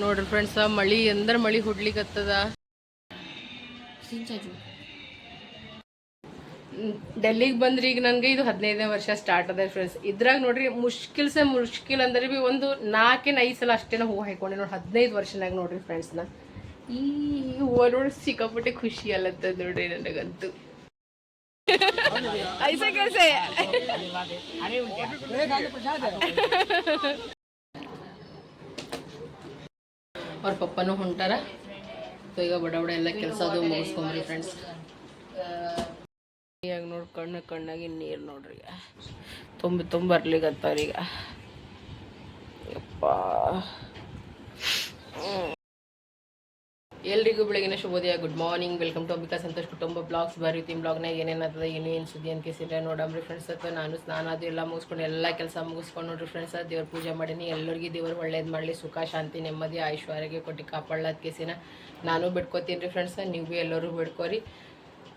ನೋಡ್ರಿ ಫ್ರೆಂಡ್ಸ್ ಮಳಿ ಎಂದ್ರೆ ಮಳಿ ಹುಡ್ಲಿಕ್ಕತ್ತದ ಡೆಲ್ಲಿಗೆ ಬಂದ್ರಿ ಈಗ ನನಗೆ ಇದು ಹದಿನೈದನೇ ವರ್ಷ ಸ್ಟಾರ್ಟ್ ಅದ ಫ್ರೆಂಡ್ಸ್ ಇದ್ರಾಗ ನೋಡ್ರಿ ಮುಷ್ಕಿಲ್ ಸೆ ಮುಷ್ಕಿಲ್ ಅಂದ್ರೆ ಬಿ ಒಂದು ನಾಲ್ಕೇನು ಐದು ಸಲ ಅಷ್ಟೇನ ಹೂವು ಹಾಕೊಂಡೆ ನೋಡಿ ಹದಿನೈದು ವರ್ಷನಾಗ ನೋಡ್ರಿ ಫ್ರೆಂಡ್ಸ್ನ ಈ ಹೂವು ನೋಡಿ ಸಿಕ್ಕಾಪಟ್ಟೆ ಖುಷಿ ಅಲ್ಲತ್ತದ ನೋಡ್ರಿ ನನಗಂತೂ. ಐಸೆ ಕೆಲ್ಸೆ. ಅವ್ರ ಪಪ್ಪನೂ ಹೊಂಟಾರ. ಈಗ ಬಡ ಬಡ ಎಲ್ಲ ಕೆಲಸ ಅದು ಫ್ರೆಂಡ್ಸ್ ಈಗ ನೋಡಿ ಕಣ್ಣು ಕಣ್ಣಾಗಿ ನೀರು ನೋಡ್ರಿ ಈಗ. ತುಂಬಿ ತುಂಬ ಈಗ. ಯಪ್ಪ. ಎಲ್ರಿಗೂ ಬೆಳಗಿನ ಶುಭೋದಯ good morning welcome to Ambika Santosh ಕುಟುಂಬ ಬ್ಲಾಗ್ಸ್. ಬರೀತಿ ಬ್ಲಾಗ್ನಾಗ ಏನೇನಾಗ್ತದೆ ಏನು ಏನು ಸುದ್ದಿ ಅಂತ ಕೇಸಿದ್ರೆ ನೋಡಮ್ರಿ ಫ್ರೆಂಡ್ಸ್ ಅಥವಾ ನಾನು ಸ್ನಾನ ಅದು ಎಲ್ಲ ಮುಗಿಸ್ಕೊಂಡು ಎಲ್ಲ ಕೆಲಸ ಮುಗಿಸ್ಕೊಂಡು ನೋಡ್ರಿ ಫ್ರೆಂಡ್ಸ್ ದೇವ್ರ ಪೂಜೆ ಮಾಡೀನಿ. ಎಲ್ಲರಿಗೂ ದೇವ್ರು ಒಳ್ಳೇದು ಮಾಡಲಿ. ಸುಖ, ಶಾಂತಿ, ನೆಮ್ಮದಿ ಐಶ್ವರ್ಯಗೆ ಕೊಟ್ಟು ಕಾಪಾಡ್ಲಾದ ಕೇಸಿನ. ನಾನು ಬಿಡ್ಕೋತೀನಿ ರೀ ಫ್ರೆಂಡ್ಸ್ ನೀವು ಭೀ ಎಲ್ಲರೂ ಬಿಡ್ಕೋರಿ.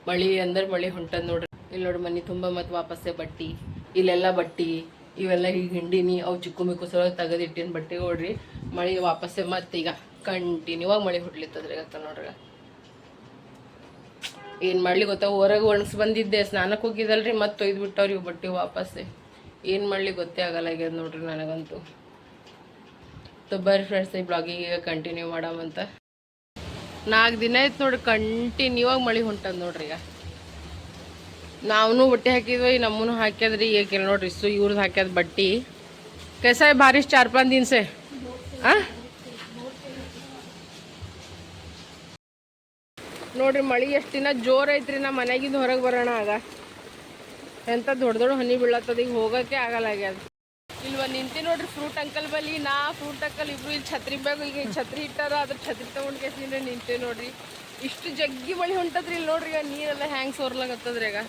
ಮಳಿ ಅಂದ್ರೆ ಮಳಿ ಹೊಂಟದ ನೋಡ್ರಿ. ಇಲ್ಲಿ ನೋಡಿ ಮನೆ ತುಂಬ ಮತ್ತು ವಾಪಸ್ಸೇ ಬಟ್ಟಿ, ಇಲ್ಲೆಲ್ಲ ಬಟ್ಟಿ, ಇವೆಲ್ಲ ಈಗ ಹಿಂಡಿನಿ. ಅವು ಚಿಕ್ಕು ಮಿಕ್ಕು ಸಲ ತೆಗೆದಿಟ್ಟಿನ ಬಟ್ಟೆ ನೋಡ್ರಿ. ಮಳಿ ವಾಪಸ್ಸೇ ಮತ್ತೀಗ ಕಂಟಿನ್ಯೂ ಆಗಿ ಮಳೆ ಹುಡ್ಲಿತ್ತದ್ರಾಗ ನೋಡ್ರಿ. ಏನು ಮಾಡ್ಲಿ ಗೊತ್ತಾ, ಹೊರಗೆ ಒಣಸ್ ಬಂದಿದ್ದೆ ಸ್ನಾನಕ್ಕೆ ಹೋಗಿದ್ದಲ್ರಿ, ಮತ್ತೆ ಒಯ್ದು ಬಿಟ್ಟವ್ರಿ ಬಟ್ಟೆ ವಾಪಸ್ ಏನು ಮಾಡ್ಲಿ ಗೊತ್ತೇ ಆಗಲ್ಲ ಆಗ್ಯದ ನೋಡ್ರಿ ನನಗಂತೂ. ಸೊ ಬರ್ರಿ ಫ್ರೆಂಡ್ಸ್ ಈ ಈಗ ಕಂಟಿನ್ಯೂ ಮಾಡಾಮಂತ ನಾಲ್ಕು ದಿನ ಆಯ್ತು ನೋಡ್ರಿ ಕಂಟಿನ್ಯೂ ಆಗಿ ಮಳೆ ಹೊಂಟದ ನೋಡ್ರಿ ಈಗ. ನಾವೂ ಬಟ್ಟೆ ಹಾಕಿದ್ವಿ, ನಮ್ಮನು ಹಾಕ್ಯದ್ರಿ ಈಗ ನೋಡ್ರಿ ಸೊ ಇವ್ರದ್ದು ಹಾಕ್ಯದ ಬಟ್ಟಿ. ಕೈಸಾಯ್ ಭಾರಿ ಚಾರ್ ಪಾನ್ ದಿನ್ಸೆ ಹಾ ನೋಡ್ರಿ, ಮಳಿ ಎಷ್ಟು ದಿನ ಜೋರ್ ಐತ್ರಿ ನಾ ಮನೆಗಿಂದ ಹೊರಗೆ ಬರೋಣ ಆಗ. ಎಂತ ದೊಡ್ಡ ದೊಡ್ಡ ಹನಿ ಬೀಳತ್ತದ, ಈಗ ಹೋಗಕ್ಕೆ ಆಗಲ್ಲ ಆಗ್ಯದ. ಒಂದು ನಿಂತಿ ನೋಡ್ರಿ ಫ್ರೂಟ್ ಅಂಕಲ್ ಬಲ್ಲಿ, ನಾ ಫ್ರೂಟ್ ಅಂಕಲ್ ಇಬ್ರು ಇಲ್ಲಿ ಛತ್ರಿ ಬ್ಯಾಗ್ ಈಗ ಛತ್ರಿ ಇಟ್ಟಾರ ಅದ್ರ ಛತ್ರಿ ತಗೊಂಡ್ ಕೇಸಿಂದ ನಿಂತೆ ನೋಡ್ರಿ. ಇಷ್ಟು ಜಗ್ಗಿ ಮಳಿ ಹೊಂಟದ್ರಿ ಇಲ್ಲಿ ನೋಡ್ರಿ, ಈಗ ನೀರೆಲ್ಲ ಹ್ಯಾಂಗ್ ಸೋರ್ಲಾಗತ್ತದ್ರಿ ಈಗ.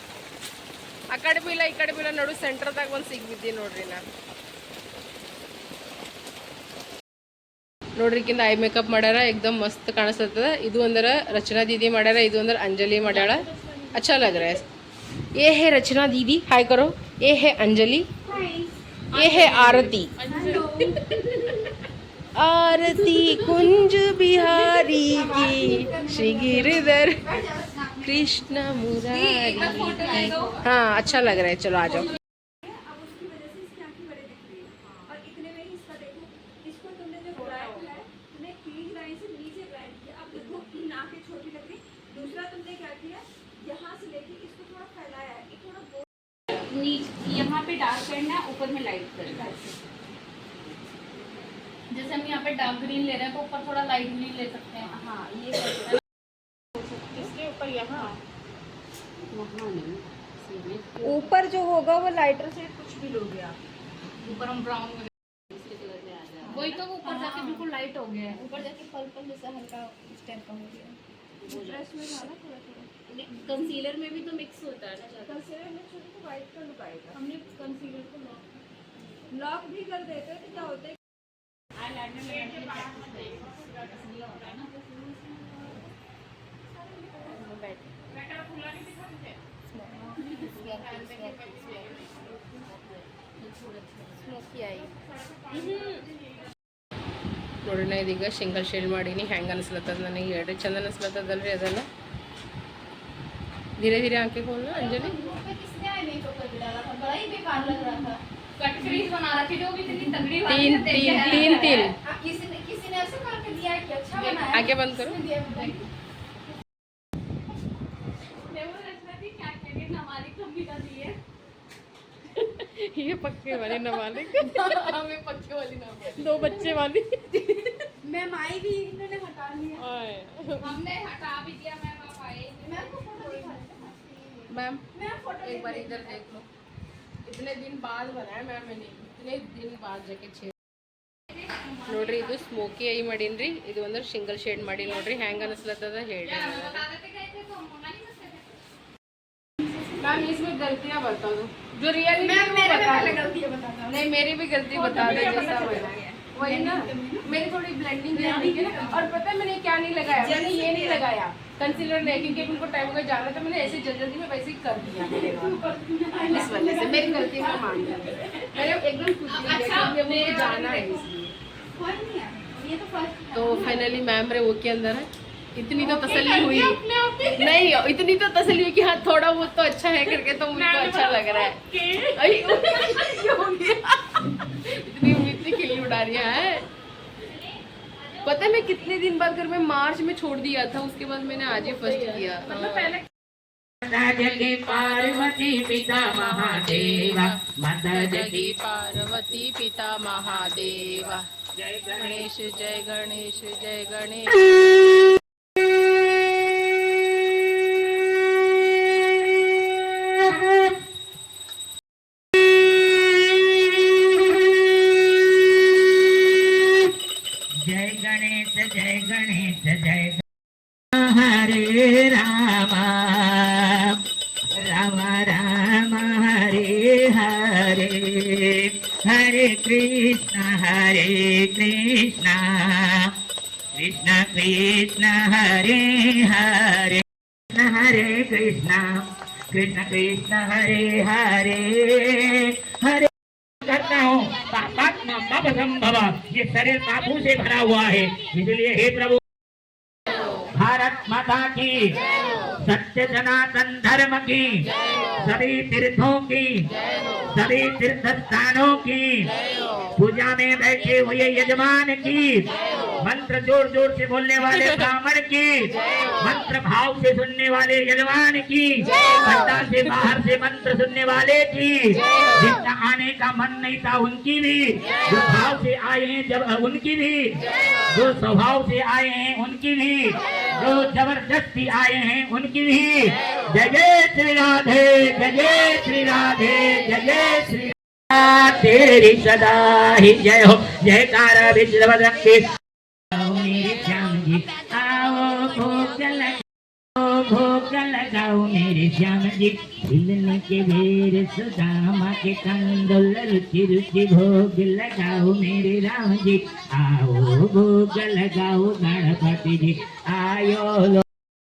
ಆ ಕಡೆ ಬಿಲ್ಲ ಈ ಕಡೆ ಬಿಲ್ಲ ನಡು ಸೆಂಟ್ರದಾಗ ಒಂದು ಸಿಗ್ಬಿದ್ದಿ ನೋಡ್ರಿ ನಾ. ನೋಡ್ರಿಕಿಂತ ಐ ಮೇಕಪ್ ಮಾಡ್ಯಾರ, ಎಕ್ದಮ್ ಮಸ್ತ್ ಕಾಣಿಸ್ತದ. ಇದು ಅಂದ್ರೆ ರಚನಾ ದೀದಿ ಮಾಡ್ಯಾರ, ಇದು ಅಂದ್ರೆ ಅಂಜಲಿ ಮಾಡ್ಯಾಳ. ಅಚ್ಚಾ ಲಗ್ ಏ ಹೇ ರಚನಾ ದೀದಿ ಹಾಯ್ ಕರೋ. ಏ ಹೇ ಅಂಜಲಿ. ಏ ಹೇ ಆರತಿ. ಆರತಿ ಕುಂಜ ಬಿಹಾರಿ ಕಿ ಶ್ರೀ ಕೃಷ್ಣ ಮುರಾರಿ ಹಾಂ ಅಚ್ಚಾ ಲಗ್ ಚಲೋ ಆಜೋ. ऊपर में लाइट करना है जैसे हम यहाँ पे डार्क ग्रीन ले रहे हैं तो ऊपर थोड़ा लाइट ग्रीन ले सकते हैं। हाँ ये इसके ऊपर यहाँ। ऊपर जो होगा वो लाइटर से कुछ भी लोगे आप। ऊपर हम ब्राउन वही तो ऊपर जाके बिल्कुल लाइट हो गया है। ऊपर जाके पर्पल जैसा हल्का इस टाइप का हो गया। ब्रश में डाला थोड़ा थोड़ा कंसीलर में भी तो मिक्स होता है ना ज्यादा कंसीलर में छोटे को वाइट का लुक आएगा हमने कंसीलर को लॉक लॉक भी कर देते हैं तो क्या होता है आईलाइनर लगाने के लिए practice करेंगे। इसलिए होता है ना स्मोकी आई ನೋಡ್ರಿ ನಾ ಇದೀಗ ಸಿಂಗಲ್ ಶೇಡ್ ಮಾಡೀನಿ ಹೆಂಗೆ ಅನ್ಸ್ಲತ್ತದ ನನಗೆ ಹೇಳ್ರಿ ಚಂದ ಅನ್ಸ್ಲತ್ತದಲ್ರಿ ಅದೆಲ್ಲ धीरे धीरे आँखें खोल लो अंजलि। तीन तीन तीन तिल आगे बंद करो। ये पक्के वाली नाबालिग। हमें पक्के वाली नाबालिग। दो बच्चे वाली। मैं माई भी इन्होंने हटा लिया। हमने हटा भी दिया मैं मैम मैम फोटो एक बार इधर देख लो इतने दिन बाद बनाया मैम मैंने इतने दिन बाद जाके छे ನೋಡ್ರಿ ಇದು ಸ್ಮೋಕಿ ಐ ಮಾಡೀನ್ರಿ ಇದು ಒಂದು ಸಿಂಗಲ್ ಶೇಡ್ ಮಾಡಿ ನೋಡ್ರಿ ಹೆಂಗ್ ಅನಿಸ್ಲತ್ತದ ಹೇಳಿ मैम इसमें गलतियाँ बता दो जो रियल नहीं मेरी भी गलती बता दो जैसा बना वही ना मेरी थोड़ी ब्लेंडिंग ब्लेंडिंग है ना और पता है मैंने क्या नहीं लगाया मैंने ये नहीं लगाया कंसीलर नहीं क्योंकि उनको टाइम का जाना था मैंने ऐसे जल्दी जल्दी में वैसे ही कर दिया। इस वजह से मेरी गलती मैं मान हूँ। मैंने एकदम खुशी है क्योंकि मुझे जाना है इसलिए। तो फाइनली मैम रे वो के अंदर है। इतनी तो तसल्ली हुई। नहीं इतनी तो तसल्ली हुई कि हाँ थोड़ा बहुत तो अच्छा है करके तो मुझे तो अच्छा लग रहा है। इतनी उम्मीद से खिल्ली उड़ा रही है। पता है मैं कितने दिन बाद घर में मार्च में छोड़ दिया था उसके बाद मैंने आज ही फ़र्स्ट किया। मतलब पहले जगी पार्वती पिता महादेवा माता जगी पार्वती पिता महादेवा। जय गणेश जय गणेश जय गणेश। कृष्ण कृष्ण हरे हरे हरे करता हूँ संभव ये शरीर पापों से भरा हुआ है इसलिए हे प्रभु भारत माता की सत्य सनातन धर्म की सभी तीर्थों की सभी तीर्थ स्थानों की पूजा में बैठे हुए यजमान की मंत्र ज़ोर ज़ोर से बोलने वाले ब्राह्मण की मंत्र भाव से सुनने वाले यजमान की घंटा से बाहर से मंत्र सुनने वाले की जिनका आने का मन नहीं था उनकी भी जो भाव से आए हैं जब उनकी भी जो स्वभाव से आए हैं उनकी भी जो ज़बरदस्ती आए हैं उनकी भी। जय जय श्री राधे जय जय श्री राधे जय जय श्री राधे। तेरी सदा ही जय हो। जयकारा विश्व रंगे लगाओ मेरे श्याम जी खिलने के बेर सुदामा के कंदोल रुचि रुचि भोग लगाओ मेरे राम जी आओ भोग लगाओ गणपति जी आयो लो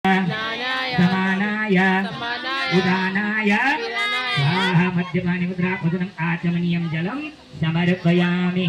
नानाय समानाय समानाय उदानाय वीरानाय स्वाहा मध्यमानि मुद्रा पदनम् आचमनीयं जलं समर्पयामि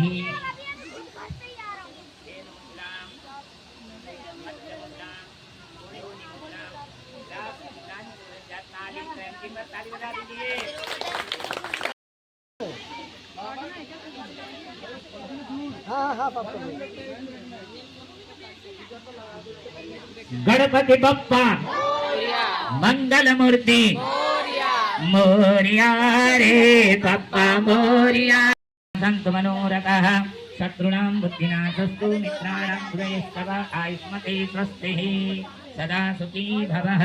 गणपति बप्पा मोरया मंगल मूर्ति मोरया मोर्या रे पप्पा मोर्या संत मनोरथः शत्रूणां बुद्धिनाशस्तु मित्राणां हृदयस्तव आयुष्मते स्वस्तिः सदा सुखी भवः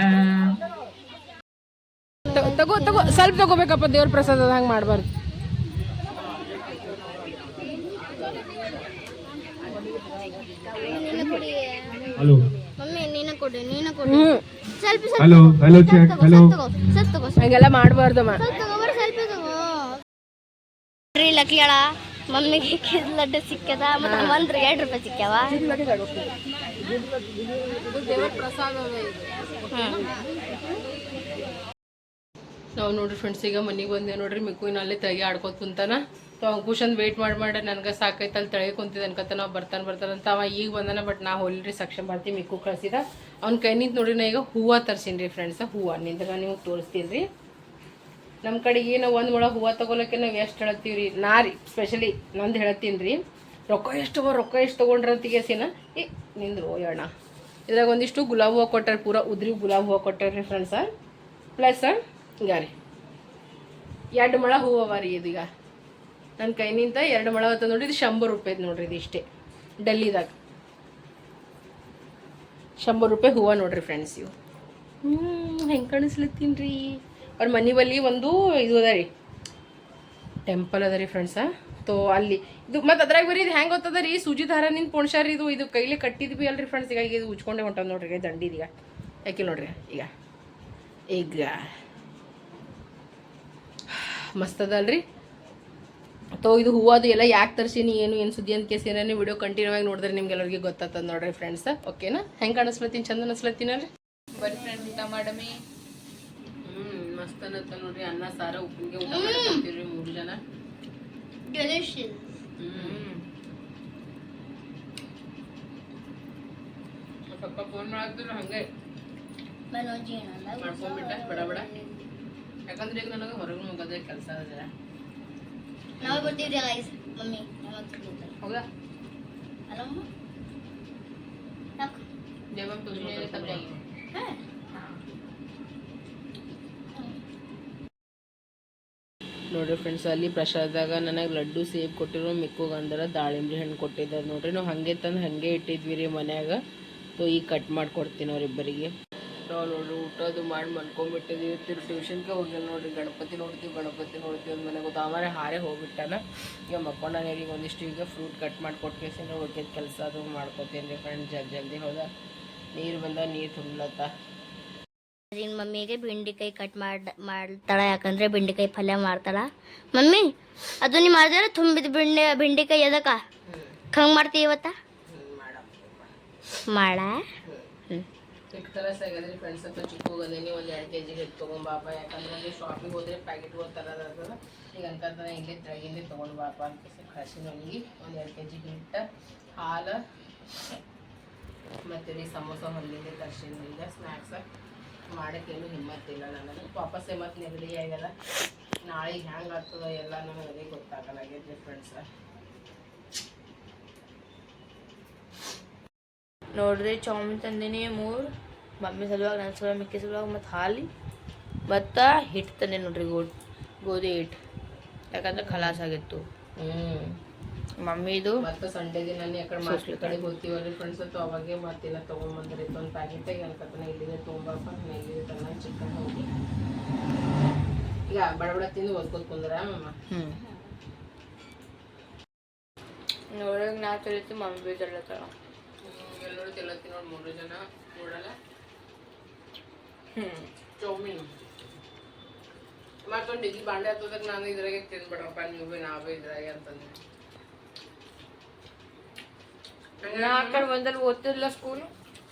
ತ- ತಗೋ ತಗೋ ಸ್ವಲ್ಪ ತಗೋಬೇಕಪ್ಪ ದೇವ್ರ ಪ್ರಸಾದ ಹಂಗೆ ಮಾಡಬಾರ್ದು ನೀನು ಕೊಡಿ ಹಲೋ ಮಮ್ಮಿ ನೀನು ಕೊಡಿ ನೀನು ಕೊಡಿ ಹ್ಞೂ ಸ್ವಲ್ಪ ಸ್ವಲ್ಪ ಹಲೋ ಹಲೋ ಚೆಕ್ ತಗೋ, ಹಲೋ ಸ್ವಲ್ಪ ತಗೋ ಸ್ವಲ್ಪ ತಗೋ ಸ್ವಲ್ಪ ಹಂಗೆಲ್ಲ ಮಾಡಬಾರ್ದಮ್ಮ ತಗೋ ಬರೋ ಸ್ವಲ್ಪ ತಗೋ ರೀ ಲಕ್ಕಿಯಾಳ ಮಮ್ಮಿಗೆ ಕಿದ್ ಲಡ್ಡು ಸಿಕ್ಕದ ಮತ್ತೆ ಎರಡು ರೂಪಾಯಿ ಸಿಕ್ಕ್ಯಾವ ನಾವು ನೋಡ್ರಿ ಫ್ರೆಂಡ್ಸ್ ಈಗ ಮನೆಗೆ ಬಂದೇವ್ ನೋಡ್ರಿ ಮಿಕ್ಕುವಿನ ಅಲ್ಲೇ ತೆಗಿ ಆಡ್ಕೊತ ಕುಂತಾನ ಸೊ ಅಂಕುಶನ್ ವೇಟ್ ಮಾಡಿ ಮಾಡಿ ನನಗೆ ಸಾಕೈತೆ ಅಲ್ಲಿ ತಳಗೆ ಕುಂತಿದ್ದೆ ಅನ್ಕತ್ತ ನಾವು ಬರ್ತಾನೆ ಬರ್ತಾನೆ ಅಂತ ಅವ ಈಗ ಬಂದಾನ ಬಟ್ ನಾ ಹೋಲ್ರಿ ಸಕ್ಷಮ್ ಬರ್ತಿ ಮಿಕ್ಕು ಕಳ್ಸಿದ. ಅವ್ನ ಕೈ ನಿಂತು ನೋಡಿ ನಾ ಈಗ ಹೂವು ತರ್ಸೀನಿ ರೀ ಫ್ರೆಂಡ್ಸ ಹೂವು ನಿಂದಾಗ ನಿಮ್ಗೆ ತೋರಿಸ್ತೀನಿ ರೀ ನಮ್ಮ ಕಡೆಗೆ ನಾವು ಒಂದು ಮೊಳ ಹೂವು ತಗೊಳಕ್ಕೆ ನಾವು ಎಷ್ಟು ಹೇಳತ್ತೀವಿ ರೀ ನಾ ರೀ ಸ್ಪೆಷಲಿ ನಂದು ಹೇಳ್ತೀನಿ ರೀ ರೊಕ್ಕ ಎಷ್ಟು ರೊಕ್ಕ ಎಷ್ಟು ತೊಗೊಂಡ್ರ ಗೇಸಿನ ಏ ನಿಂದ್ರು ಅಣ್ಣ ಇದ್ರಾಗ ಒಂದಿಷ್ಟು ಗುಲಾಬ್ ಹೂವು ಕೊಟ್ಟಾರೆ ಪೂರ ಉದ್ರಿ ಗುಲಾಬ್ ಹೂವು ಕೊಟ್ಟಾರೆ ಫ್ರೆಂಡ್ಸ ಪ್ಲಸ್ ಈಗ ರೀ ಎರಡು ಮೊಳ ಹೂವು ಅವ ರೀ ಇದೀಗ. ನನ್ನ ಕೈನಿಂದ ಎರಡು ಮೊಳ ನೋಡಿ ನೋಡ್ರಿ, ಇದು ಶಂಬರ್ ರೂಪಾಯಿದು ನೋಡ್ರಿ ಇದು ಇಷ್ಟೇ, ಡೆಲ್ಲಿದಾಗ. ಶಂಬರ್ ರೂಪಾಯಿ ಹೂವು ನೋಡ್ರಿ ಫ್ರೆಂಡ್ಸ್ ಇವು. ಹ್ಞೂ ಹೆಂಗೆ ಕಾಣಿಸ್ಲತ್ತೀನಿ ರೀ ಅವ್ರ ಮನೆ ಬಲ್ಲಿ ಒಂದು ಇದು ಅದ ರೀ ಟೆಂಪಲ್ ಅದ ರೀ ಫ್ರೆಂಡ್ಸ ತೋ ಅಲ್ಲಿ. ಇದು ಮತ್ತೆ ಅದ್ರಾಗ ಬರೀ ಇದು ಹೆಂಗೆ ಗೊತ್ತದ ರೀ ಸೂಜಿ ದಾರ ನಿಂತ ಪೊಣ್ಸಾರ ಇದು ಇದು ಕೈಲಿ ಕಟ್ಟಿದ್ವಿ ಅಲ್ರಿ ಫ್ರೆಂಡ್ಸ್ ಈಗ ಇದು ಉಜ್ಕೊಂಡೆ ಹೊಂಟದ ನೋಡ್ರಿ, ಈಗ ದಂಡಿ ಈಗ ಯಾಕೆ ನೋಡ್ರಿ, ಈಗ. ಈಗ. ಮಸ್ತ್ ಅಲ್ರಿ. ತೋ ಇದು ಹೂವು ಅದು ಎಲ್ಲ ಯಾಕೆ ತರ್ಸೀನಿ ಏನು ಏನು ಸುದ್ದಿ ಅಂತ ಕೇಸಿ ಏನೇ ವಿಡಿಯೋ ಕಂಟಿನ್ಯೂ ಆಗಿ ನೋಡಿದ್ರೆ ನಿಮ್ಗೆಲ್ಲರಿಗೆ ಗೊತ್ತಾಗ್ತದೆ ನೋಡ್ರಿ ಫ್ರೆಂಡ್ಸ್ ಓಕೆನಾ ಹೆಂಗೆ ಕಾಣಿಸ್ಲತ್ತೀನಿ ಚಂದ ಅನ್ಸ್ಲತ್ತೀನಲ್ರಿ ಬರ್ರಿ ಫ್ರೆಂಡ್ಸ್ ಊಟ ಮಾಡಮಿ. ಹ್ಞೂ ಮಸ್ತ್ ಅನ್ನತ್ತ ನೋಡ್ರಿ. ಅನ್ನ ಸಾರ ಉಪ್ಪಿಗೆ ಊಟ ಮಾಡ್ತೀವಿ ಮೂರು ಜನ. ಹ್ಞೂ ಪಪ್ಪ ಫೋನ್ ಮಾಡಿದ್ರು ಹಂಗೆ ಮಾಡ್ಕೊಂಡ್ಬಿಟ್ಟ ಬಡ ಬಡ. ಯಾಕಂದ್ರೆ ಈಗ ನನಗೆ ಹೊರಗೆ ಹೋಗೋದೇ ಕೆಲಸ ಅದ ನಾವೇ ಮಮ್ಮಿ ನೋಡ್ರಿ ಫ್ರೆಂಡ್ಸ್ ಅಲ್ಲಿ ಪ್ರಸಾದಾಗ ನನಗೆ ಲಡ್ಡು ಸೇಬ್ ಕೊಟ್ಟಿರೋ ಮಿಕ್ಕೋಗಂದ್ರೆ ದಾಳಿಂಬ್ರಿ ಹಣ್ಣು ಕೊಟ್ಟಿದ್ದಾರೆ. ನೋಡ್ರಿ ನಾವು ಹಂಗೆ ತಂದು ಹಂಗೆ ಇಟ್ಟಿದ್ವಿ ರೀ ಮನ್ಯಾಗ. ಸೊ ಈಗ ಕಟ್ ಮಾಡ್ಕೊಡ್ತೀನಿ ಅವ್ರಿಬ್ಬರಿಗೆ. ನಾವು ನೋಡ್ರಿ ಊಟದು ಮಾಡಿ ಮನ್ಕೊಂಡ್ಬಿಟ್ಟಿದ್ದೀವಿ ತಿರು ಟ್ಯೂಷನ್ಗೆ ಹೋಗಿಲ್ಲ ನೋಡ್ರಿ ಗಣಪತಿ ನೋಡ್ತೀವಿ ಗಣಪತಿ ನೋಡ್ತೀವಿ ಒಂದು ಮನೆಗೆ ಆಮೇಲೆ ಹಾರೇ ಹೋಗ್ಬಿಟ್ಟಾನ. ಈಗ ಮಕ್ಕೊಂಡಾಗ ಈಗ ಒಂದಿಷ್ಟು ಈಗ ಫ್ರೂಟ್ ಕಟ್ ಮಾಡಿ ಕೊಟ್ಕೇಸಿಂದ್ರೆ ಹೋಗಿದ್ದ ಕೆಲಸ ಅದು ಮಾಡ್ಕೊತೀನಿ ರೀ ಫ್ರೆಂಡ್ ಜಲ್ದಿ ಜಲ್ದಿ ಹೋದ? ನೀರು ಬಂದ ನೀರು ತುಂಬಲತ್ತ. ನಿನ್ನ ಮಮ್ಮಿಗೆ ಬೆಂಡೆಕಾಯಿ ಕಟ್ ಮಾಡಿ ಮಾಡ್ತಾಳ ಯಾಕಂದ್ರೆ ಬೆಂಡೆಕಾಯಿ ಪಲ್ಯ ಮಾಡ್ತಾಳ. ಮಮ್ಮಿ ಅದು ನೀ ಮಾಡಿದ್ರೆ ತುಂಬಿದ ಬೆಂಡೆ ಬೆಂಡೆಕಾಯಿ ಎದಕ್ಕ ಹಂಗೆ ಮಾಡ್ತೀವಿ ಇವತ್ತ? ಮಾಡ? ಚಿಕ್ಕ ತರ ಸಿಗದ್ರಿ ಫ್ರೆಂಡ್ಸ್ ಅಂತ ಚಿಕ್ಕ ಹೋಗೋದೇನಿ ಒಂದು ಎರಡು ಕೆ ಜಿಗೆ ಹಿಟ್ಟು ತೊಗೊಂಬಾಪ ಯಾಕಂದ್ರೆ ಅಲ್ಲಿ ಶಾಪಿಗೆ ಹೋದ್ರೆ ಪ್ಯಾಕೆಟ್ಗಳು ತರೋದಾಗ್ತದ ಈಗ ಅಂತಂದ್ರೆ ಹಿಂಗೆ ತೆಳಗಿಂದ ತೊಗೊಂಡು ಬಾಪ ಅಂತ ಕಳಿಸಿ ನನಗೆ ಒಂದು ಎರಡು ಕೆ ಜಿ ಹಿಟ್ಟು, ಹಾಲು, ಮತ್ತು ರೀ ಸಮೋಸ ಹೊಲಿಂದ ತರ್ಸಿನಿಂದ ಸ್ನ್ಯಾಕ್ಸ್ ಮಾಡೋಕ್ಕೇನು ಹಿಮ್ಮತ್ತಿಲ್ಲ ನನಗೆ. ವಾಪಸ್ ಮತ್ತೆ ನೆಗಡಿ ಆಗ್ಯದ. ನಾಳೆ ಹೆಂಗೆ ಆಗ್ತದ ಎಲ್ಲ ನನಗೆ ಅದೇ ಗೊತ್ತಾಗಲಾಗೈತೆ ಫ್ರೆಂಡ್ಸ್ ನೋಡ್ರಿ ಚೌಮಿನ್ ತಂದೀನಿ ಮೂರು. ಮಮ್ಮಿ ಸಲುವಾಗಿ ನನ್ನ ಸಲುವಾಗಿ ಮಿಕ್ಕಿ ಸಲುವಾಗಿ ಮತ್ತು ಹಾಲಿ. ಮತ್ತು ಹಿಟ್ಟು ತಂದೆ ನೋಡ್ರಿ ಗೋಧಿ ಗೋಧಿ ಹಿಟ್ಟು. ಯಾಕಂದ್ರೆ ಖಲಾಸ್ ಆಗಿತ್ತು. ಹ್ಞೂ ಮಮ್ಮಿದು ಮತ್ತು ಸಂಡೇ ದಿನ ಕಡೆ ಮಾಸ್ಟರ್ ಕಡೆಗೆ ಹೋಗ್ತೀವಲ್ಲ ಫ್ರೆಂಡ್ಸ್ ಅಥವಾ ಅವಾಗೆ ಮತ್ತಿಲ್ಲ ತೊಗೊಂಬಂದ್ರೆ. ಒಂದು ಪ್ಯಾಕೆಟ್ ಅನ್ಕತನ ಇಲ್ಲಿದೆ ತೊಗೊಂಬಪ್ಪ ಇಲ್ಲಿದೆ ತನ್ನ ಚಿಕನ್ ಹೋಗಿ. ಈಗ ಬಡ ಬಡ ತಿಂದು ಓದ್ಕೋತ ಕುಂದ್ರ ಮಮ್ಮ ಹ್ಞೂ ನೋಡೋಕೆ ನಾ ತಿಳಿತು ಮಮ್ಮಿ ಬಿ ಎಲ್ಲರೂ ತಿಲ್ಲತ್ತಿ ನೋಡಿ ಮೂರು ಜನ ನೋಡಲ್ಲ ಹ್ಞೂ ಚೌಮೀನ್ ಮತ್ತೊಂದು ಡಿಗಿ ಬಾಂಡೆ ಹತ್ತದಾಗ ನಾನು ಇದ್ರಾಗೆ ತಿಂದ್ಬಿಡಪ್ಪ ನೀವು ಭೀ ನಾವು ಇದ್ರಾಗೆ ಅಂತಂದ್ರೆ ನಾ ಆ ಕಡೆ ಒಂದಲ್ಲಿ ಓದ್ತಿರ್ಲಿಲ್ಲ ಸ್ಕೂಲ್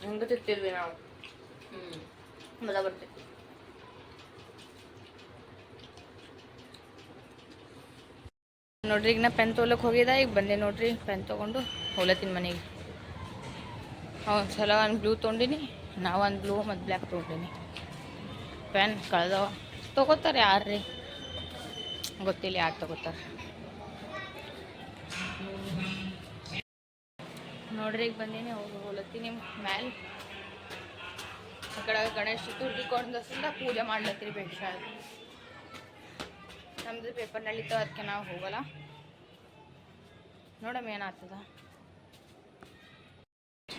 ಹಂಗೆ ತಿರ್ತಿದ್ವಿ ನಾವು ಹ್ಞೂ ಮಜಾ ಬರ್ತಿತ್ತು ನೋಡ್ರಿ ಈಗ ನಾ ಪೆನ್ ತೊಗೊಳಕ್ಕೆ ಹೋಗಿದ್ದೆ ಈಗ ಬಂದೆ ನೋಡ್ರಿ ಪೆನ್ ತೊಗೊಂಡು ಹೋಲತ್ತೀನಿ ಮನೆಗೆ ಒಂದು ಸಲ ಒಂದು ಬ್ಲೂ ತೊಗೊಂಡಿನಿ, ನಾವು ಒಂದು ಬ್ಲೂ ಮತ್ತು ಬ್ಲ್ಯಾಕ್ ತೊಗೊಂಡಿನಿ. ಪೆನ್ ಕಳೆದವ. ತೊಗೋತಾರೆ ರೀ ಗೊತ್ತಿಲ್ಲ ಯಾರು ತೊಗೋತಾರೆ. ನೋಡ್ರಿ, ಈಗ ಬಂದೀನಿ ಅವ್ರು ಹೋಲತ್ತೀನಿ ಮ್ಯಾಲೆ. ಆ ಕಡೆ ಗಣೇಶ ಚತುರ್ಥಿ ಕೊಂಡಸಿಂದ ಪೂಜೆ ಮಾಡ್ಲತ್ತೀರಿ ಭಿಕ್ಷಾ ನಮ್ದು ಪೇಪರ್ ನಡೀತಾವ ಅದಕ್ಕೆ ನಾವು ಹೋಗಲ್ಲ. ನೋಡಮ್ಮ ಏನಾಗ್ತದ.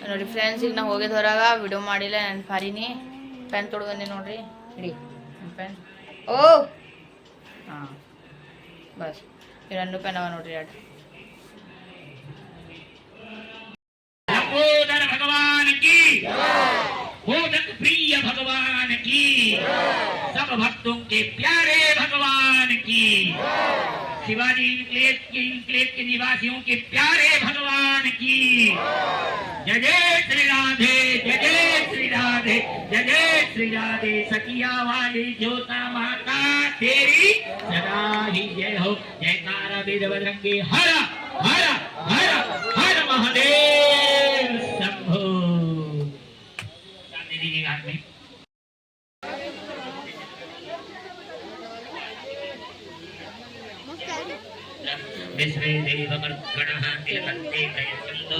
ನೋಡಿ ಫ್ರೆಂಡ್ಸ್ ಈಗ ನಾವು ಹೋಗಿದ ಹೊರಗೆ ವಿಡಿಯೋ ಮಾಡಿಲ್ಲ ನನ್ನ ಫಾರಿನಿ ಪೆನ್ ತೊಡ್ಕೊಂಡಿ ನೋಡ್ರಿ ಇಡಿ ಪೆನ್ ಓ ಹಾಂ ಬಸ್ ಇವೆರಡು ಪೆನ್ ಅವ ನೋಡ್ರಿ ಎರಡು భగవానికి కోదకు ప్రియ భగవానికి సభ शिवाजी इनक्लेव के इनक्लेव के निवासियों के प्यारे भगवान की। जय जय श्री राधे, जय जय श्री राधे, जय जय श्री राधे। सखिया वाली ज्योता माता तेरी, सदा ही जय हो। जयकारा वेद बजरंगी हर हर हर हर महादेव। ಶ್ರೀ ದೇವಮರ್ಗಣಃ ತಿರುಪತಿ ದಯಸಂದು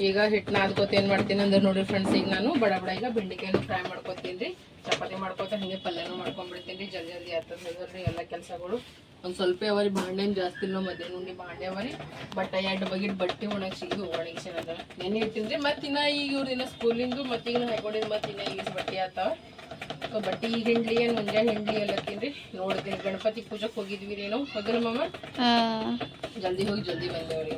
ಈಗ ಹಿಟ್ ನಾದ್ಕೋತ ಏನು ಮಾಡ್ತೀನಿ ಅಂದ್ರೆ ನೋಡಿ ಫ್ರೆಂಡ್ಸ್ ಈಗ ನಾನು ಬಡ ಬಡ ಈಗ ಬೆಂಡೆಕಾಯಿನೂ ಫ್ರೈ ಮಾಡ್ಕೊತೀನಿ ರೀ. ಚಪಾತಿ ಮಾಡ್ಕೋತ ಹಿಂಗೆ ಪಲ್ಯನೂ ಮಾಡ್ಕೊಂಡ್ಬಿಡ್ತೀನಿ ರೀ. ಜಲ್ದಿ ಜಲ್ದಿ ಆಗ್ತದೆ ಎಲ್ಲ ಕೆಲಸಗಳು. ಒಂದು ಸ್ವಲ್ಪ ಅವರಿ ಬಾಂಡೆನ್ ಜಾಸ್ತಿ ಇಲ್ಲ ಮಧ್ಯಾಹ್ನ ಉಂಡಿ ಬಾಂಡೆ ಅವರಿ ಬಟ್ ಎರಡು ಬಗೆಟ್ ಬಟ್ಟೆ ಒಣಗಿಸಿ ಇದು ಅದ ನೆನೆ ಇಟ್ಟಿನ್ರಿ ಮತ್ತೆ ಇನ್ನ ಈಗ ಇವ್ರ ದಿನ ಸ್ಕೂಲಿಂದು ಮತ್ತೆ ಈಗ ಹಾಕೊಂಡಿದ್ದು ಮತ್ತೆ ಇನ್ನ ಈಗ ಬಟ್ಟೆ ಆತಾವ. ಸೊ ಬಟ್ಟೆ ಈಗ ಹಿಂಡ್ಲಿ ಏನು ಮುಂಜಾನೆ ಹಿಂಡ್ಲಿ ಎಲ್ಲತ್ತೀನ್ರಿ ನೋಡ್ತೀನಿ ಗಣಪತಿ ಪೂಜಕ್ಕೆ ಹೋಗಿದ್ವಿ ರೀ ನಾವು. ಹೋದ್ರ ಮಾಮ? ಜಲ್ದಿ ಹೋಗಿ ಜಲ್ದಿ ಬಂದೇವ್ರಿ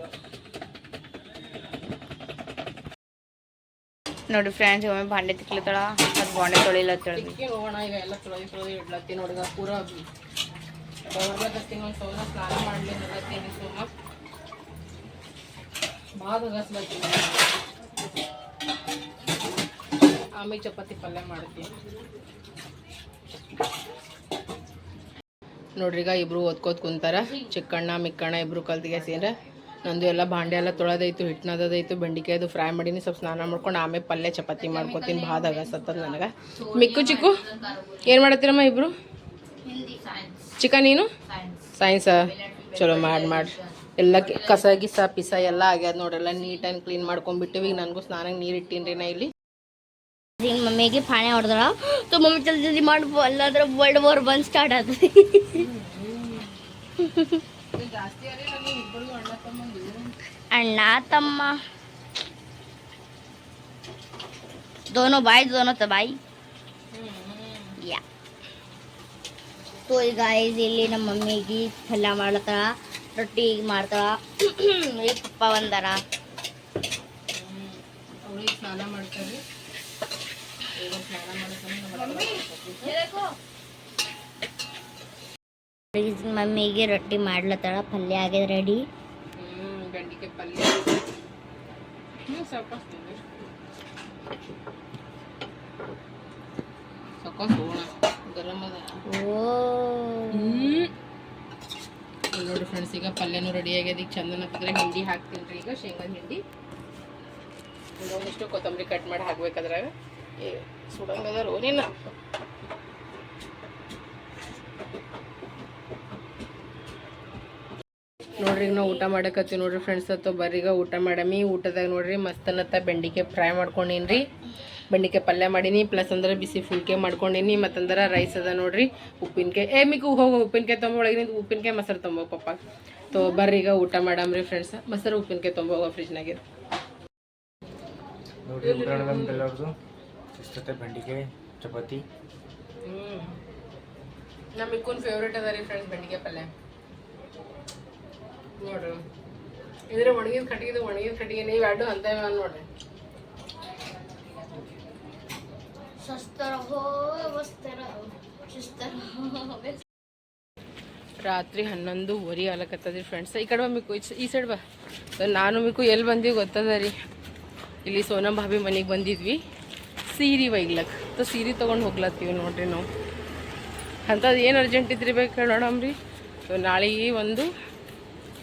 ನೋಡಿ ಫ್ರೆಂಡ್ಸ್ ಒಮ್ಮೆ ಬಾಂಡೆ ತಿಕ್ಲತ್ತಳ? ಅದು ಬಾಂಡೆ ತೊಳಿಲತ್ತಳ ಈಗ ಎಲ್ಲ ತೊಳಿ ತೊಳಿ ಇಡ್ಲತ್ತಿ ನೋಡಿದ ಪೂರ ಸ್ನಾನ ಆಮೇಲೆ ಚಪಾತಿ ಪಲ್ಯ ಮಾಡ್ತೀನಿ ನೋಡ್ರಿ ಈಗ ಇಬ್ರು ಓದ್ಕೋತ ಕುಂತಾರ. ಚಿಕ್ಕಣ್ಣ, ಮಿಕ್ಕಣ್ಣ ಇಬ್ರು ಕಲ್ತಿಗೆ ಸೇರ ನಂದು ಎಲ್ಲ ಭಾಂಡೆ ಎಲ್ಲ ತೊಳೆದೈತು ಹಿಟ್ಟಿನದೈತು ಬೆಂಡಿಕಾಯ್ದು ಫ್ರೈ ಮಾಡೀನಿ, ಸ್ವಲ್ಪ ಸ್ನಾನ ಮಾಡ್ಕೊಂಡು ಆಮೇಲೆ ಪಲ್ಯ ಚಪಾತಿ ಮಾಡ್ಕೊತೀನಿ. ಭಾಳ ಅಗಸತ್ತದ ನನಗೆ. ಮಿಕ್ಕು ಚಿಕ್ಕು, ಏನು ಮಾಡತ್ತೀರಮ್ಮ ಇಬ್ರು? ಚಿಕನ್ ಏನು? Science ah. ಚಲೋ ಮಾಡಿ ಮಾಡಿ. ಎಲ್ಲ ಕಸ ಗಿಸ ಪಿಸ ಎಲ್ಲ ಆಗ್ಯದ ನೋಡ್ರಲ್ಲ ನೀಟ್ ಆ್ಯಂಡ್ ಕ್ಲೀನ್ ಮಾಡ್ಕೊಂಡ್ಬಿಟ್ಟಿವಿ. ಈಗ ನನಗೂ ಸ್ನಾನಾಗ ನೀರು ಇಟ್ಟಿನ್ರಿ ನಾ ಇಲ್ಲಿ. ಇನ್ನು ಮಮ್ಮಿಗೆ ಪಾಣೆ ಹೊಡೆದ್ರ ಸೊ ಮಮ್ಮಿ ಜಲ್ದಿ ಜಲ್ದಿ ಮಾಡಿ ಅಲ್ಲಾದ್ರೆ ವರ್ಲ್ಡ್ ವಾರ್ ಒನ್ ಸ್ಟಾರ್ಟ್ ಆಗ್ತದೆ ಅಣ್ಣ ತಮ್ಮ. ದೋನೋ ಬಾಯ್ ದೋನೋ ತ ಬಾಯ್. ಯಾ. ಸೊ ಈಗ ಗಾಯಸ್ ಇಲ್ಲಿ ನಮ್ಮ ಮಮ್ಮಿಗೆ ಪಲ್ಯ ಮಾಡ್ಲತ್ತಾಳ ರೊಟ್ಟಿ ಮಾಡ್ತಾಳ ಈಗ ಪಪ್ಪ ಬಂದಾರ. ಸ್ನಾನ ಮಾಡ್ತಾರೆ ಮಮ್ಮಿಗೆ ರೊಟ್ಟಿ ಮಾಡ್ಲತ್ತಾಳ, ಪಲ್ಯ ಆಗ್ಯದ ರೆಡಿ ಸಾಕು ನೋಡಿ ಫ್ರೆಂಡ್ಸ್ ಈಗ ಪಲ್ಯನೂ ರೆಡಿ ಆಗ್ಯದ. ಈಗ ಚಂದನ ಹಿಂಡಿ ಹಾಕ್ತೀನಿ ಈಗ ಶೇಂಗಾ ಹಿಂಡಿ. ಒಂದಿಷ್ಟು ಕೊತ್ತಂಬರಿ ಕಟ್ ಮಾಡಿ ಹಾಕ್ಬೇಕಾದ್ರಾಗ. ಏ ಸುಡಂಗದ ನೋಡ್ರಿ, ಈಗ ನಾವು ಊಟ ಮಾಡಕತ್ತೀವಿ ನೋಡ್ರಿ ಫ್ರೆಂಡ್ಸ್ ಅಥವಾ ಬರೀಗ ಊಟ ಮಾಡಮಿ. ಊಟದಾಗ ನೋಡ್ರಿ ಮಸ್ತನತ್ತ ಬೆಂಡಿಕೆ ಫ್ರೈ ಮಾಡ್ಕೊಂಡೀನಿ ರೀ ಬೆಂಡಿಕಾಯಿ ಪಲ್ಯ ಮಾಡೀನಿ ಪ್ಲಸ್ ಅಂದ್ರೆ ಬಿಸಿ ಫುಲ್ಕೆ ಮಾಡ್ಕೊಂಡಿನಿ ಮತ್ತಂದ್ರೆ ರೈಸ್ ಅದ ನೋಡ್ರಿ. ಉಪ್ಪಿನಕಾಯಿ ಏ ಮಿಕ್ಕು ಹೋಗು ಉಪ್ಪಿನಕಾಯಿ ತೊಂಬ ಒಳಗಿನಿಂದ ಉಪ್ಪಿನಕಾಯಿ ಮೊಸರು ತೊಂಬ ಪಪ್ಪ. ತೋ ಬರ್ರಿ ಈಗ ಊಟ ಮಾಡಮ್ರಿ ಫ್ರೆಂಡ್ಸ್ ಮೊಸರು ಉಪ್ಪಿನಕಾಯಿ ತೊಂಬ ಹೋಗೋ ಫ್ರಿಜ್ನಾಗೆ ನೋಡಿ ಎಲ್ಲರದು? ಬೆಂಡಿಕಾಯಿ ಚಪಾತಿ. ನಮ್ಮ ಮಿಕ್ಕುನ್ ಫೇವ್ರೇಟ್ ಅದ ರೀ ಫ್ರೆಂಡ್ಸ್ ಬೆಂಡಿಕಾಯಿ ಪಲ್ಯ. ನೋಡ್ರಿ. ಇದ್ರ ಒಣಗಿದ ಕಟ್ಟಿಗೆ ಒಣಗಿದ ಕಟ್ಟಿಗೆ ನೀವು ಎರಡು ಅಂತ ನೋಡ್ರಿ. ರಾತ್ರಿ ಹನ್ನೊಂದು ಹನ್ನೊಂದುವರೆ ಆಗ್ಲಕತ್ತದ್ರಿ ಫ್ರೆಂಡ್ಸ್ ಈ ಕಡೆ ಬಾ ಮಿಕ್ಕು, ಈ ಸೈಡ್ ಬಾ. ನಾನು ಮಿಕ್ಕು ಎಲ್ಲಿ ಬಂದೀವಿ ಗೊತ್ತದ ರೀ? ಇಲ್ಲಿ ಸೋನಂ ಭಾಬಿ ಮನೆಗೆ ಬಂದಿದ್ವಿ. ಸೀರೆ ಒಯ್ಲಕ್ಕ ತೊ ಸೀರೆ ತೊಗೊಂಡು ಹೋಗ್ಲತ್ತೀವಿ ನೋಡ್ರಿ ನಾವು. ಅಂಥದ್ದು ಏನು ಅರ್ಜೆಂಟ್ ಇದ್ರಿ ಬೇಕು ಹೇಳೋಣಮ್ರಿ? ನಾಳೆಗೆ ಒಂದು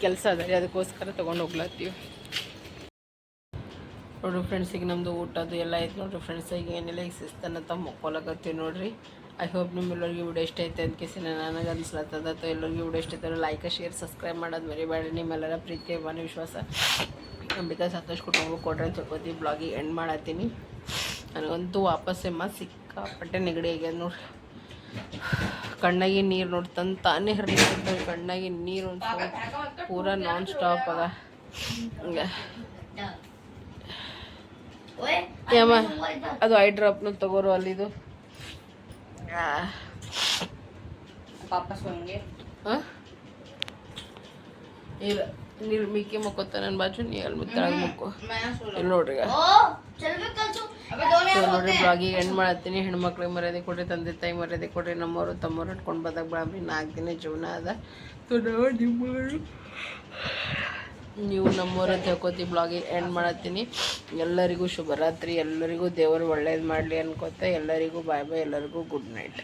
ಕೆಲಸ ಅದ ರೀ, ಅದಕ್ಕೋಸ್ಕರ ತೊಗೊಂಡು ಹೋಗ್ಲತ್ತೀವಿ. ನೋಡ್ರಿ ಫ್ರೆಂಡ್ಸ್ ಈಗ ನಮ್ಮದು ಊಟದ್ದು ಎಲ್ಲ ಐತೆ ನೋಡ್ರಿ ಫ್ರೆಂಡ್ಸ್ ಈಗ ಏನಿಲ್ಲ, ಈಗ ಶಿಸ್ತನತ್ತ ಮಕ್ಕೊಳಕತ್ತೀವಿ ನೋಡ್ರಿ. ಐ ಹೋಪ್ ನಿಮ್ಮೆಲ್ಲರಿಗೂ ವಿಡಿಯೋ ಇಷ್ಟ ಐತೆ ಅಂತ ಕೇಸಿನ ನನಗೆ ಅನ್ಸ್ಲತ್ತದ. ಅಥವಾ ಎಲ್ಲರಿಗೂ ವಿಡಿಯೋ ಇಷ್ಟ ಐತೆ ಲೈಕ್ ಶೇರ್ ಸಬ್ಸ್ಕ್ರೈಬ್ ಮಾಡೋದು ಮರಿಬೇಡಿ ನಿಮ್ಮೆಲ್ಲರ ಪ್ರೀತಿ ಅಭಿಮಾನ ವಿಶ್ವಾಸ ನಂಬಿಕೆ, ಸಂತೋಷ ಕುಟುಂಬ ಕೊಡ್ರಿ ಅಂತ ತಿಳ್ಕೊತೀವಿ. ಬ್ಲಾಗಿಗೆ ಎಂಡ್ ಮಾಡತ್ತೀನಿ. ನನಗಂತೂ ವಾಪಸ್ ಎಮ್ಮ ಸಿಕ್ಕಾಪಟ್ಟೆ ನೆಗಡಿ ಆಗ್ಯದ ನೋಡ್ರಿ. ಕಣ್ಣಾಗಿ ನೀರು ನೋಡಿ ತಾನೇ ಹರಿದ ಕಣ್ಣಾಗಿ ನೀರು ಒಂದು ಪೂರ ನಾನ್ ಸ್ಟಾಪ್ ಅದ. ಹಂಗೆ. ಯಮ್ಮ ಅದು ಐ ಡ್ರಾಪ್ ತಗೋರು ಅಲ್ಲಿದು. ಇಲ್ಲ ನೀರು ಮಿಕ್ಕಿ ಮುಕ್ಕೋತ ನನ್ನ ಬಾಜು ನೀ ಅಲ್ಲಿ ಮುತ್ತಾಗ ಮುಕ್ಕು. ಇಲ್ಲಿ ನೋಡ್ರಿ ನೋಡ್ರಿ ಬ್ಲಾಗಿ ಎಂಡ್ ಮಾಡತ್ತೀನಿ ಹೆಣ್ಮಕ್ಳಿಗೆ ಮರ್ಯಾದೆ ಕೊಡ್ರಿ ತಂದೆ ತಾಯಿ ಮರ್ಯಾದೆ ಕೊಡ್ರಿ ನಮ್ಮವರು ತಮ್ಮವ್ರು ಇಟ್ಕೊಂಡು ಬದಕ್ ಬಾಳ್ರಿ ನಾಲ್ಕು ದಿನ ಜೀವನ ಅದ. ನಾವು ನಿಮ್ಮವರು. ನೀವು ನಮ್ಮೂರ ಅಂತ ಬ್ಲಾಗ್ ಎಂಡ್ ಮಾಡತ್ತೀನಿ. ಎಲ್ಲರಿಗೂ ಶುಭರಾತ್ರಿ. ಎಲ್ಲರಿಗೂ ದೇವರು ಒಳ್ಳೇದು ಮಾಡಲಿ ಅನ್ಕೋತ ಎಲ್ಲರಿಗೂ ಬಾಯ್ ಬಾಯ್ ಎಲ್ಲರಿಗೂ ಗುಡ್ ನೈಟ್